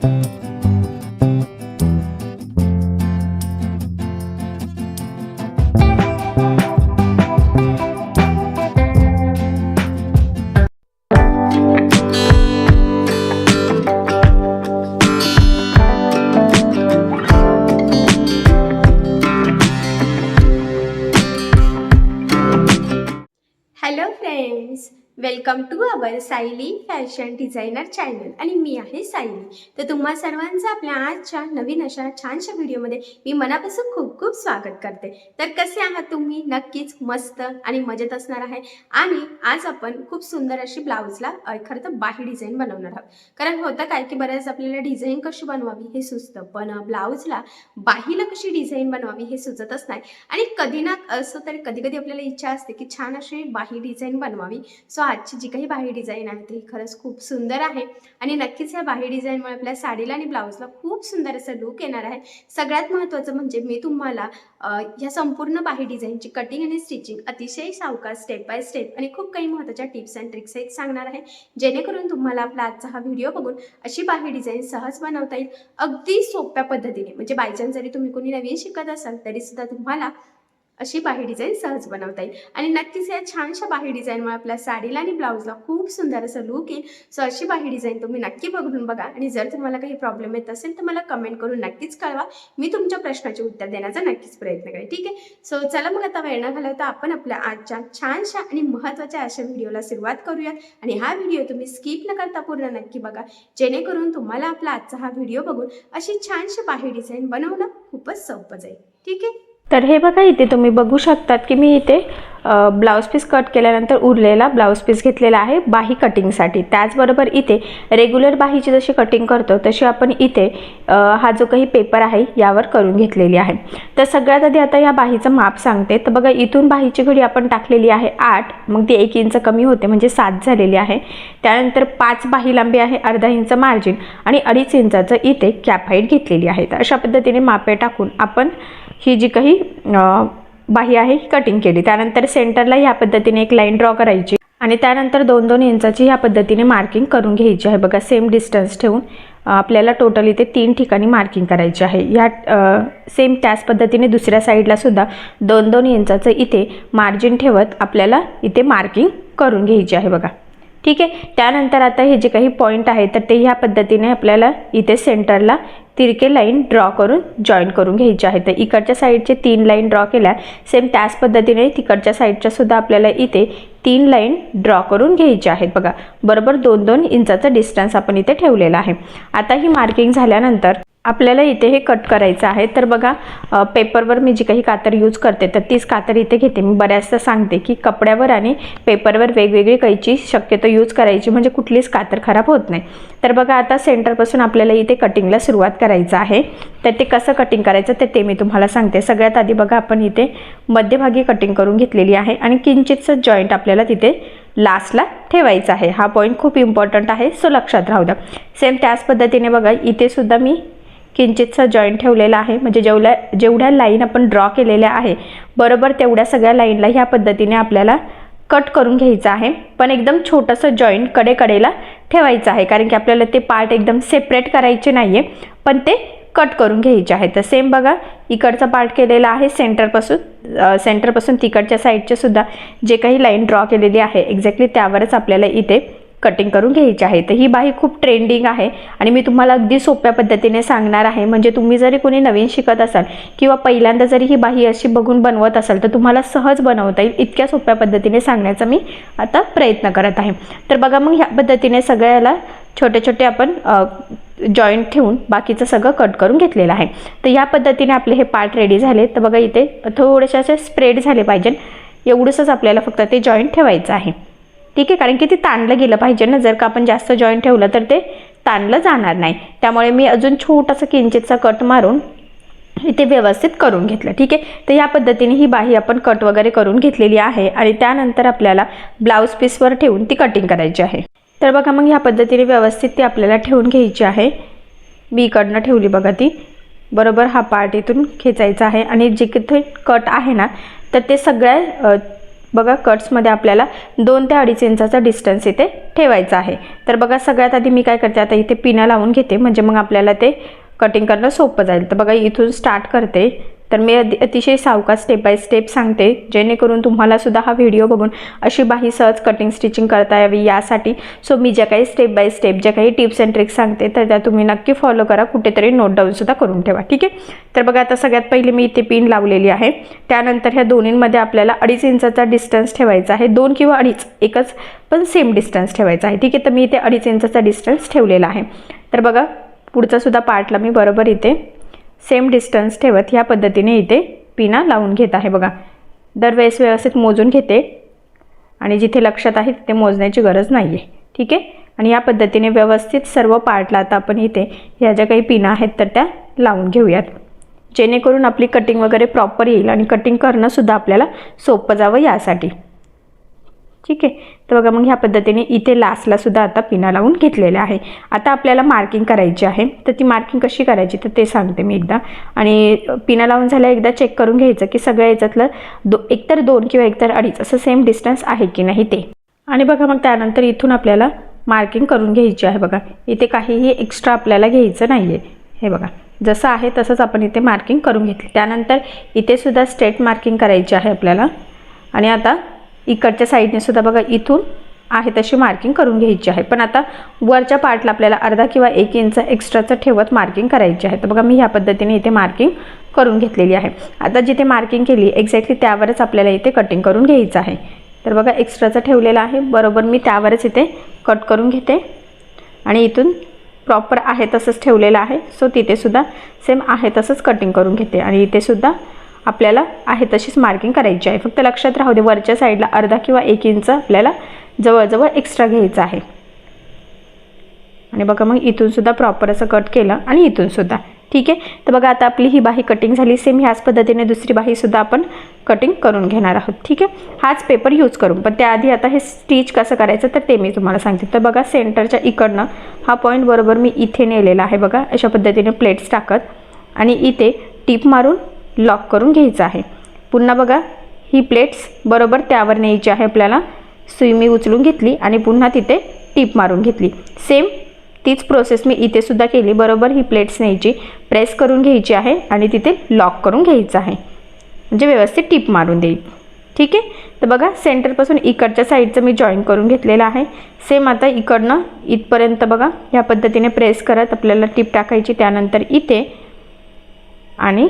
Bye. Welcome to our Sayali fashion designer channel आणि मी आहे सायली तर तुम्हा सर्वांचं आपल्या आजच्या नवीन अशा छानशा व्हिडिओमध्ये मी मनापासून खूप खूप स्वागत करते. तर कसे आहात तुम्ही? नक्कीच मस्त आणि मजेत असणार आहे. आणि आज आपण खूप सुंदर अशी ब्लाऊजला खरं तर बाही डिझाईन बनवणार आहोत. कारण होतं काय की बऱ्याच आपल्याला डिझाईन कशी बनवावी हे सुचतं. पण ब्लाऊजला बाहीला कशी डिझाईन बनवावी हे सुचतच नाही. आणि कधी ना असं तरी कधी कधी आपल्याला इच्छा असते की छान अशी बाही डिझाईन बनवावी. सो आजची जी काही बाही डिझाईन आहे ती खरंच खूप सुंदर आहे. आणि नक्कीच या बाही डिझाईनमुळे आपल्या साडीला आणि ब्लाऊजला खूप सुंदर असं लुक येणार आहे. सगळ्यात महत्त्वाचं म्हणजे मी तुम्हाला ह्या संपूर्ण बाही डिझाईनची कटिंग आणि स्टिचिंग अतिशय सावकार स्टेप बाय स्टेप आणि खूप काही महत्त्वाच्या टिप्स अँड ट्रिक्स आहेत सांगणार आहे. जेणेकरून तुम्हाला आपला आजचा हा व्हिडिओ बघून अशी बाही डिझाईन सहज बनवता येईल. अगदी सोप्या पद्धतीने. म्हणजे बायचान्स जरी तुम्ही कोणी नवीन शिकत असाल तरीसुद्धा तुम्हाला अशी बाही डिझाईन सहज बनवता येईल. आणि नक्कीच या छानशा बाही डिझाईनमुळे आपल्या साडीला आणि ब्लाऊजला खूप सुंदर असं लुक येईल. सो अशी बाही डिझाईन तुम्ही नक्की बघून बघा. आणि जर तुम्हाला काही प्रॉब्लेम येत असेल तर मला कमेंट करून नक्कीच कळवा. मी तुमच्या प्रश्नाचे उत्तर देण्याचा नक्कीच प्रयत्न करेन. ठीक आहे? सो चला मग आता वेळ न घालवता आपण आपल्या आजच्या छानशा आणि महत्त्वाच्या अशा व्हिडिओला सुरुवात करूयात. आणि हा व्हिडिओ तुम्ही स्किप न करता पूर्ण नक्की बघा. जेणेकरून तुम्हाला आपला आजचा हा व्हिडिओ बघून अशी छानशी बाही डिझाईन बनवणं खूपच सोपं जाईल. ठीक आहे? तर हे बघा इथे तुम्ही बघू शकतात की मी इथे ब्लाऊज पीस कट केल्यानंतर उरलेला ब्लाऊज पीस घेतलेला आहे बाही कटिंगसाठी त्याचबरोबर इथे रेग्युलर बाहीची जशी कटिंग करतो तशी आपण इथे हा जो काही पेपर आहे यावर करून घेतलेली आहे. तर सगळ्यात आधी आता या बाहीचं माप सांगते. तर बघा इथून बाहीची घडी आपण टाकलेली आहे आठ मग ती एक इंच कमी होते म्हणजे सात झालेली आहे. त्यानंतर पाच बाही लांबी आहे अर्धा इंच मार्जिन आणि अडीच इंचाचं इथे कॅप हाईट घेतलेली आहे. तर अशा पद्धतीने मापे टाकून आपण ही जी काही बाही आहे ही कटिंग केली. त्यानंतर सेंटरला ह्या पद्धतीने एक लाईन ड्रॉ करायची आणि त्यानंतर दोन दोन इंचाची ह्या पद्धतीने मार्किंग करून घ्यायची आहे. बघा सेम डिस्टन्स ठेवून आपल्याला टोटल इथे तीन ठिकाणी मार्किंग करायची आहे. ह्या सेम त्याच पद्धतीने दुसऱ्या साईडला सुद्धा दोन दोन इंचाचं इथे मार्जिन ठेवत आपल्याला इथे मार्किंग करून घ्यायची आहे. बघा ठीक आहे? त्यानंतर आता हे जे काही पॉईंट आहे तर ते ह्या पद्धतीने आपल्याला इथे सेंटरला तिरके लाईन ड्रॉ करून जॉईन करून घ्यायचे आहे तर इकडच्या साईडचे तीन लाईन ड्रॉ केल्या सेम त्याच पद्धतीने तिकडच्या साईडच्या सुद्धा आपल्याला इथे तीन लाईन ड्रॉ करून घ्यायचे आहेत. बघा बरोबर दोन दोन इंचाचं डिस्टन्स आपण इथे ठेवलेलं आहे. आता ही मार्किंग झाल्यानंतर आपल्याला इथे हे कट करायचं आहे. तर बघा पेपरवर मी जी काही कातर यूज करते तर तीच कातर इथे घेते. मी बऱ्याचदा सांगते की कपड्यावर आणि पेपरवर वेगवेगळी कैची शक्यतो यूज करायची म्हणजे कुठलीच कातर खराब होत नाही. तर बघा आता सेंटरपासून आपल्याला इथे कटिंगला सुरुवात करायचं आहे. तर ते कसं कटिंग करायचं ते ते मी तुम्हाला सांगते. सगळ्यात आधी बघा आपण इथे मध्यभागी कटिंग करून घेतलेली आहे आणि किंचितचं जॉईंट आपल्याला तिथे लास्टला ठेवायचा आहे. हा पॉईंट खूप इम्पॉर्टंट आहे सो लक्षात राहू द्या. सेम त्याच पद्धतीने बघा इथे सुद्धा मी किंचितसा जॉईंट ठेवलेला आहे. म्हणजे जेवढ्या जेवढ्या लाईन आपण ड्रॉ केलेल्या आहे बरोबर तेवढ्या सगळ्या लाईनला ह्या पद्धतीने आपल्याला कट करून घ्यायचं आहे. पण एकदम छोटंसं जॉईंट कडेकडेला ठेवायचं आहे. कारण की आपल्याला ते पार्ट एकदम सेपरेट करायचे नाही आहे पण ते कट करून घ्यायचे आहे. तर सेम बघा इकडचा पार्ट केलेला आहे सेंटरपासून सेंटरपासून तिकडच्या साईडचे सुद्धा जे काही लाईन ड्रॉ केलेली आहे एक्झॅक्टली त्यावरच आपल्याला इथे कटिंग करून घ्यायची आहे. तर ही बाही खूप ट्रेंडिंग आहे आणि मी तुम्हाला अगदी सोप्या पद्धतीने सांगणार आहे. म्हणजे तुम्ही जरी कोणी नवीन शिकत असाल किंवा पहिल्यांदा जरी ही बाही अशी बघून बनवत असाल तर तुम्हाला सहज बनवता येईल. इतक्या सोप्या पद्धतीने सांगण्याचा मी आता प्रयत्न करत आहे. तर बघा मग ह्या पद्धतीने सगळ्याला छोटे छोटे आपण जॉईंट ठेवून बाकीचं सगळं कट करून घेतलेलं आहे. तर या पद्धतीने आपले हे पार्ट रेडी झाले. तर बघा इथे थोडेसे असे स्प्रेड झाले पाहिजे एवढंसंच आपल्याला फक्त ते जॉईंट ठेवायचं आहे. ठीक आहे कारण की ते ताणलं गेलं पाहिजे ना. जर का आपण जास्त जॉईंट ठेवलं तर ते ताणलं जाणार नाही. त्यामुळे मी अजून छोटासा किंचितचा कट मारून इथे व्यवस्थित करून घेतलं ठीक आहे? तर या पद्धतीने ही बाही आपण कट वगैरे करून घेतलेली आहे आणि त्यानंतर आपल्याला ब्लाऊज पीसवर ठेवून ती कटिंग करायची आहे. तर बघा मग ह्या पद्धतीने व्यवस्थित ती आपल्याला ठेवून घ्यायची आहे. मी इकडनं ठेवली बघा ती. बरोबर हा पार्ट इथून खेचायचा आहे आणि जे किथे कट आहे ना तर ते सगळ्या बघा कट्समध्ये आपल्याला दोन ते अडीच इंचाचा डिस्टन्स इथे ठेवायचा आहे. तर बघा सगळ्यात आधी मी काय करते आता इथे पिना लावून घेते. म्हणजे मग आपल्याला ते कटिंग करणं सोपं जाईल. तर बघा इथून स्टार्ट करते. तर मी अति अतिशय सावका स्टेप बाय स्टेप सांगते जेणेकरून तुम्हाला सुद्धा हा व्हिडिओ बघून अशी बाही सहज कटिंग स्टिचिंग करता यावी यासाठी. सो मी ज्या काही स्टेप बाय स्टेप ज्या काही टिप्स अँड ट्रिक्स सांगते तर त्या तुम्ही नक्की फॉलो करा. कुठेतरी नोट डाऊनसुद्धा करून ठेवा ठीक आहे? तर बघा आता सगळ्यात पहिले मी इथे पिन लावलेली आहे. त्यानंतर ह्या दोन्हींमध्ये आपल्याला अडीच इंचाचा डिस्टन्स ठेवायचा आहे. दोन किंवा अडीच एकच पण सेम डिस्टन्स ठेवायचा आहे ठीक आहे? तर मी इथे अडीच इंचाचा डिस्टन्स ठेवलेला आहे. तर बघा पुढचा सुद्धा पार्टला मी बरोबर इथे सेम डिस्टन्स ठेवत ह्या पद्धतीने इथे पिना लावून घेत आहे. बघा दरवेळेस व्यवस्थित मोजून घेते. आणि जिथे लक्षात आहे तिथे मोजण्याची गरज नाही आहे ठीक आहे? आणि या पद्धतीने व्यवस्थित सर्व पार्टला आता आपण इथे ह्या ज्या काही पिना आहेत तर त्या लावून घेऊयात. जेणेकरून आपली कटिंग वगैरे प्रॉपर येईल आणि कटिंग करणंसुद्धा आपल्याला सोपं जावं यासाठी. ठीक आहे? तर बघा मग ह्या पद्धतीने इथे लास्टला सुद्धा आता पिना लावून घेतलेल्या आहे. आता आपल्याला मार्किंग करायची आहे. तर ती मार्किंग कशी करायची? तर ते सांगते मी एकदा. आणि पिना लावून झाल्या एकदा चेक करून घ्यायचं की सगळ्या याच्यातलं दो एकतर दोन किंवा एकतर अडीच असं सेम डिस्टन्स आहे की नाही ते. आणि बघा मग त्यानंतर इथून आपल्याला मार्किंग करून घ्यायची आहे बघा. इथे काहीही एक्स्ट्रा आपल्याला घ्यायचं नाही आहे हे बघा जसं आहे तसंच आपण इथे मार्किंग करून घेतली. त्यानंतर इथे सुद्धा स्ट्रेट मार्किंग करायची आहे आपल्याला. आणि आता इकडच्या साईडने सुद्धा बघा इथून आहे तशी मार्किंग करून घ्यायची आहे. पण आता वरच्या पार्टला आपल्याला अर्धा किंवा एक इंच एक्स्ट्राचं ठेवत मार्किंग करायची आहे. तर बघा मी ह्या पद्धतीने इथे मार्किंग करून घेतलेली आहे. आता जिथे मार्किंग केली एक्झॅक्टली त्यावरच आपल्याला इथे कटिंग करून घ्यायचं आहे. तर बघा एक्स्ट्राचं ठेवलेलं आहे. बरोबर मी त्यावरच इथे कट करून घेते. आणि इथून प्रॉपर आहे तसंच ठेवलेलं आहे. सो तिथेसुद्धा सेम आहे तसंच कटिंग करून घेते. आणि इथे सुद्धा आपल्याला आहे तशीच मार्किंग करायची आहे. फक्त लक्षात राहू दे वरच्या साईडला अर्धा किंवा एक इंच आपल्याला जवळजवळ एक्स्ट्रा घ्यायचं आहे. आणि बघा मग इथूनसुद्धा प्रॉपर असं कट केलं आणि इथूनसुद्धा ठीक आहे? तर बघा आता आपली ही बाही कटिंग झाली. सेम ह्याच पद्धतीने दुसरी बाहीसुद्धा आपण कटिंग करून घेणार आहोत. ठीक आहे? हाच पेपर यूज करून. पण त्याआधी आता हे स्टिच कसं करायचं तर ते मी तुम्हाला सांगते. तर बघा सेंटरच्या इकडनं हा पॉईंट बरोबर मी इथे नेलेला आहे बघा. अशा पद्धतीने प्लेट्स टाकत आणि इथे टीप मारून लॉक करून घ्यायचं आहे. पुन्हा बघा ही प्लेट्स बरोबर त्यावर न्यायची आहे आपल्याला. सुई मी उचलून घेतली आणि पुन्हा तिथे टीप मारून घेतली. सेम तीच प्रोसेस मी इथेसुद्धा केली. बरोबर ही प्लेट्स न्यायची. प्रेस करून घ्यायची आहे आणि तिथे लॉक करून घ्यायचं आहे. म्हणजे व्यवस्थित टीप मारून देईल. ठीक आहे? तर बघा सेंटरपासून इकडच्या साईडचं मी जॉईन करून घेतलेलं आहे. सेम आता इकडनं इथपर्यंत बघा ह्या पद्धतीने प्रेस करत आपल्याला टीप टाकायची. त्यानंतर इथे आणि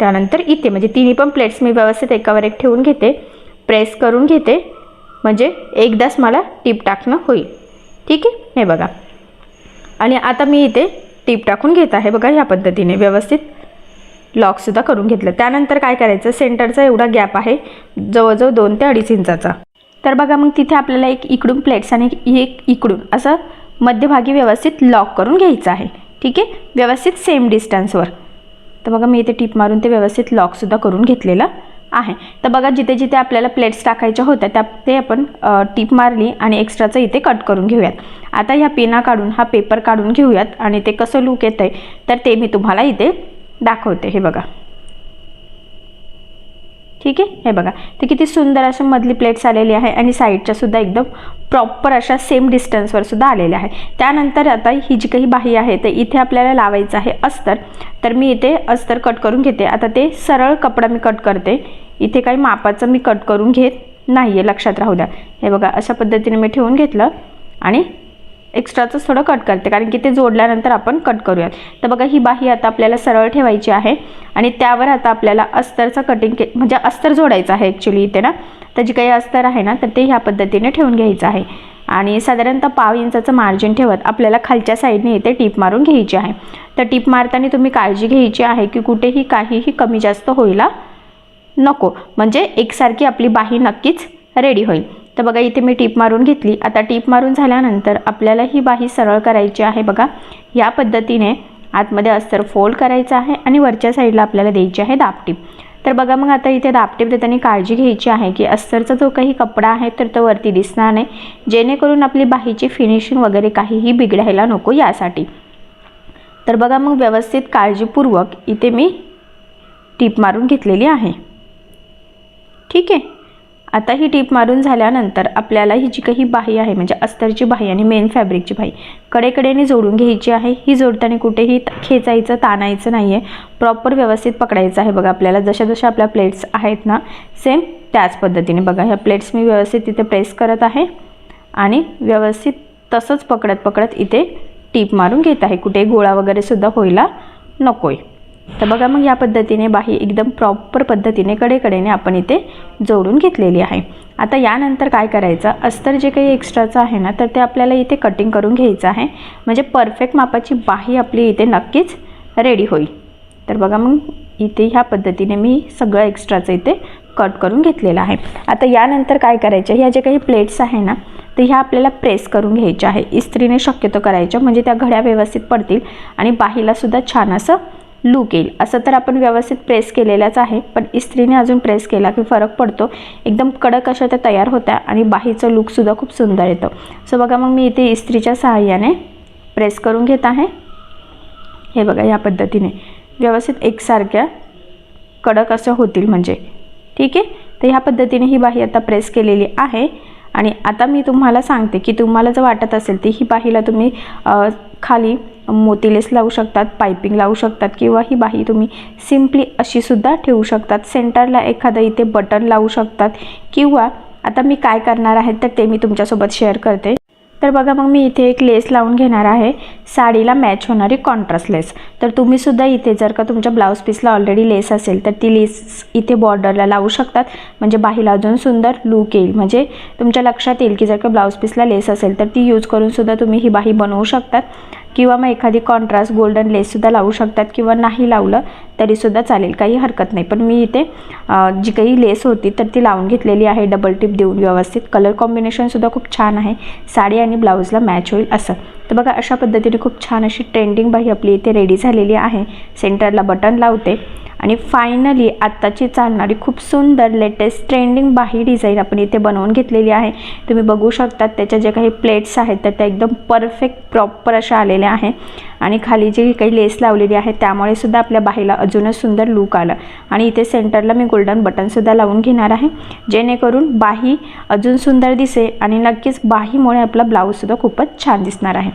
त्यानंतर इथे म्हणजे तिन्ही पण प्लेट्स मी व्यवस्थित एकावर एक ठेवून घेते. प्रेस करून घेते. म्हणजे एकदाच मला टीप टाकणं होईल. ठीक आहे? हे बघा. आणि आता मी इथे टीप टाकून घेत आहे बघा ह्या पद्धतीने. व्यवस्थित लॉकसुद्धा करून घेतलं. त्यानंतर काय करायचं? सेंटरचा एवढा गॅप आहे. जवळजवळ दोन ते अडीच इंचाचा. तर बघा मग तिथे आपल्याला एक इकडून प्लेट्स आणि एक इकडून असं मध्यभागी व्यवस्थित लॉक करून घ्यायचं आहे. ठीक आहे? व्यवस्थित सेम डिस्टन्सवर तर बघा मी इथे टीप मारून ते व्यवस्थित लॉकसुद्धा करून घेतलेलं आहे. तर बघा जिथे जिथे आपल्याला प्लेट्स टाकायच्या होत्या त्या ते आपण टिप टीप मारली आणि एक्स्ट्राचं इथे कट करून घेऊयात. आता ह्या पेना काढून हा पेपर काढून घेऊयात आणि ते कसं लूक येतं आहे तर ते मी तुम्हाला इथे दाखवते. हे बघा. ठीक आहे? हे बघा. ते किती सुंदर अशा मधली प्लेट्स आलेली आहे आणि साईडच्या सुद्धा एकदम प्रॉपर अशा सेम डिस्टन्सवर सुद्धा आलेल्या आहे त्यानंतर आता ही जी काही बाही आहे ते इथे आपल्याला लावायचं आहे अस्तर. तर मी इथे अस्तर कट करून घेते. आता ते सरळ कपडा मी कट करते. इथे काही मापाचं मी कट करून घेत नाही आहे लक्षात राहू द्या. हे बघा अशा पद्धतीने मी ठेवून घेतलं आणि एक्स्ट्राचंच थोडं कट करते कारण की ते जोडल्यानंतर आपण कट करूयात. तर बघा ही बाही आता आपल्याला सरळ ठेवायची आहे आणि त्यावर आता आपल्याला अस्तरचं कटिंग के म्हणजे अस्तर जोडायचं आहे ॲक्च्युली इथे ना. तर जे काही अस्तर आहे ना तर ते ह्या पद्धतीने ठेवून घ्यायचं आहे. आणि साधारणतः पाव इंचाचं मार्जिन ठेवत आपल्याला खालच्या साईडने इथे टीप मारून घ्यायची आहे. तर टीप मारताना तुम्ही काळजी घ्यायची आहे की कुठेही काहीही कमी जास्त होईला नको. म्हणजे एकसारखी आपली बाही नक्कीच रेडी होईल. तर बघा इथे मी टीप मारून घेतली. आता टीप मारून झाल्यानंतर आपल्याला ही बाही सरळ करायची आहे बघा. या पद्धतीने आतमध्ये अस्तर फोल्ड करायचं आहे आणि वरच्या साईडला आपल्याला द्यायची आहे दापटीप तर बघा मग आता इथे दापटीप देताना काळजी घ्यायची आहे की अस्तरचा जो काही कपडा आहे तर तो वरती दिसणार नाही. जेणेकरून आपली बाहीची फिनिशिंग वगैरे काहीही बिघडायला नको यासाठी. तर बघा मग व्यवस्थित काळजीपूर्वक इथे मी टीप मारून घेतलेली आहे. ठीक आहे? आता ही टीप मारून झाल्यानंतर आपल्याला ही जी काही बाही आहे म्हणजे अस्तरची बाही आणि मेन फॅब्रिकची बाही. कडेकडेने जोडून घ्यायची आहे. ही जोडताना कुठेही खेचायचं ताणायचं नाही आहे प्रॉपर व्यवस्थित पकडायचं आहे बघा आपल्याला. जशा जशा आपल्या प्लेट्स आहेत ना सेम त्याच पद्धतीने बघा. ह्या प्लेट्स मी व्यवस्थित तिथे प्रेस करत आहे आणि व्यवस्थित तसंच पकडत पकडत इथे टीप मारून घेत आहे. कुठे गोळा वगैरे सुद्धा व्हायला नको आहे तर बघा मग या पद्धतीने बाही एकदम प्रॉपर पद्धतीने कडेकडेने आपण इथे जोडून घेतलेली आहे. आता यानंतर काय करायचं? अस्तर जे काही एक्स्ट्राचं आहे ना तर ते आपल्याला इथे कटिंग करून घ्यायचं आहे. म्हणजे परफेक्ट मापाची बाही आपली इथे नक्कीच रेडी होईल. तर बघा मग इथे ह्या पद्धतीने मी सगळं एक्स्ट्राचं इथे कट करून घेतलेलं आहे. आता यानंतर काय करायचं? ह्या जे काही प्लेट्स आहे ना तर ह्या आपल्याला प्रेस करून घ्यायच्या आहे. इस्त्रीने शक्यतो करायच्या म्हणजे त्या घड्या व्यवस्थित पडतील आणि बाहीलासुद्धा छान असं लूक येईल. असं तर आपण व्यवस्थित प्रेस केलेल्याच आहे पण इस्त्रीने अजून प्रेस केला की फरक पडतो. एकदम कडक अशा त्या तयार होत्या आणि बाहीचं लूकसुद्धा खूप सुंदर येतं. सो बघा मग मी इथे इस्त्रीच्या सहाय्याने प्रेस करून घेत आहे. हे बघा या पद्धतीने. व्यवस्थित एकसारख्या कडक असं होतील म्हणजे. ठीक आहे? तर ह्या पद्धतीने ही बाही आता प्रेस केलेली आहे. आणि आता मी तुम्हाला सांगते की तुम्हाला जर वाटत असेल तर ही बाहीला तुम्ही खाली मोतीलेस लावू शकतात पायपिंग लावू शकतात किंवा ही बाही तुम्ही सिम्पली अशीसुद्धा ठेवू शकतात. सेंटरला एखादं इथे बटन लावू शकतात किंवा आता मी काय करणार आहे तर ते मी तुमच्यासोबत शेअर करते. तर बघा मग मी इथे एक लेस लावून घेणार आहे. साडीला मॅच होणारी कॉन्ट्रास्ट लेस. तर तुम्हीसुद्धा इथे जर का तुमच्या ब्लाऊज पीसला ऑलरेडी लेस असेल तर ती लेस इथे बॉर्डरला लावू शकतात. म्हणजे बाहीला अजून सुंदर लूक येईल. म्हणजे तुमच्या लक्षात येईल की जर का ब्लाऊज पीसला लेस असेल तर ती यूज करूनसुद्धा तुम्ही ही बाही बनवू शकतात. किंवा मग एखादी कॉन्ट्रास्ट गोल्डन लेससुद्धा लावू शकतात किंवा नाही लावलं तरीसुद्धा चालेल काही हरकत नाही. पण मी इथे जी काही लेस होती तर ती लावून घेतलेली आहे. डबल टिप देऊन व्यवस्थित. कलर कॉम्बिनेशनसुद्धा खूप छान आहे. साडी आणि ब्लाऊजला मॅच होईल असं. तर बघा अशा पद्धतीने खूप छान अशी ट्रेंडिंग बाही आपली इथे रेडी झालेली आहे. सेंटरला बटन लावते. आणि फायनली आत्ताची चालणारी खूप सुंदर लेटेस्ट ट्रेंडिंग बाही डिझाईन आपण इथे बनवून घेतलेली आहे. तुम्ही बघू शकतात त्याच्या ज्या काही प्लेट्स आहेत तर त्या एकदम परफेक्ट प्रॉपर अशा आलेल्या आहे. आणि खाली जी काही लेस लावलेली आहे त्यामुळे सुद्धा आपल्या बाहीला अजूनच सुंदर लूक आलं. आणि इथे सेंटरला मी गोल्डन बटनसुद्धा लावून घेणार आहे. जेणेकरून बाही अजून सुंदर दिसेल आणि नक्कीच बाहीमुळे आपला ब्लाऊजसुद्धा खूपच छान दिसणार आहे.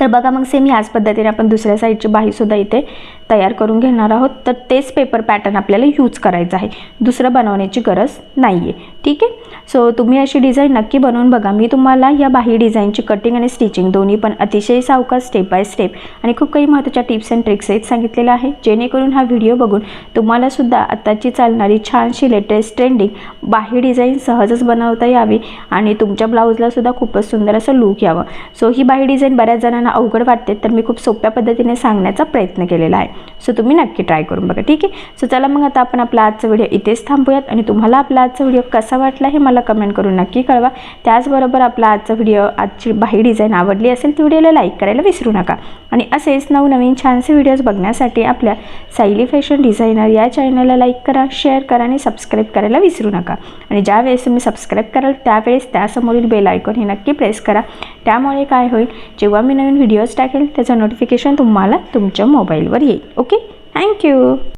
तर बघा मग सेम याच पद्धतीने आपण दुसऱ्या साईडची बाहीसुद्धा इथे तयार करून घेणार आहोत तर तेच पेपर पॅटर्न आपल्याला यूज करायचं आहे. दुसरं बनवण्याची गरज नाही आहे ठीक आहे? सो तुम्ही अशी डिझाईन नक्की बनवून बघा. मी तुम्हाला या बाही डिझाईनची कटिंग आणि स्टिचिंग दोन्ही पण अतिशय सावकाश स्टेप बाय स्टेप आणि खूप काही महत्त्वाच्या टिप्स अँड ट्रिक्स आहेत सांगितलेल्या आहे. जेणेकरून हा व्हिडिओ बघून तुम्हालासुद्धा आत्ताची चालणारी छानशी लेटेस्ट ट्रेंडिंग बाही डिझाईन सहजच बनवता यावी आणि तुमच्या ब्लाऊजलासुद्धा खूपच सुंदर असं लूक यावं. सो ही बाही डिझाईन बऱ्याच जणांना अवघड वाटते तर मी खूप सोप्या पद्धतीने सांगण्याचा प्रयत्न केलेला आहे. सो तुम्ही नक्की ट्राय करून बघा ठीक आहे? सो चला मग आता आपण आपला आजचा व्हिडिओ इथेच थांबूयात आणि तुम्हाला आपला आजचा व्हिडिओ कसा वाटला हे मला कमेंट करून नक्की कळवा. त्याचबरोबर आपला आजचा व्हिडिओ आजची बाही डिझाईन आवडली असेल ती व्हिडिओला लाईक करायला विसरू नका. आणि असेच नवनवीन छानसे व्हिडिओज बघण्यासाठी आपल्या सायली फॅशन डिझायनर या चॅनलला लाईक करा शेअर करा आणि सबस्क्राईब करायला विसरू नका. आणि ज्यावेळेस तुम्ही सबस्क्राईब कराल त्यावेळेस त्यासमोरील बेल आयकॉन हे नक्की प्रेस करा. त्यामुळे काय होईल जेव्हा मी नवीन व्हिडिओज टाकेल त्याचं नोटिफिकेशन तुम्हाला तुमच्या मोबाईलवर येईल. okay? Thank you.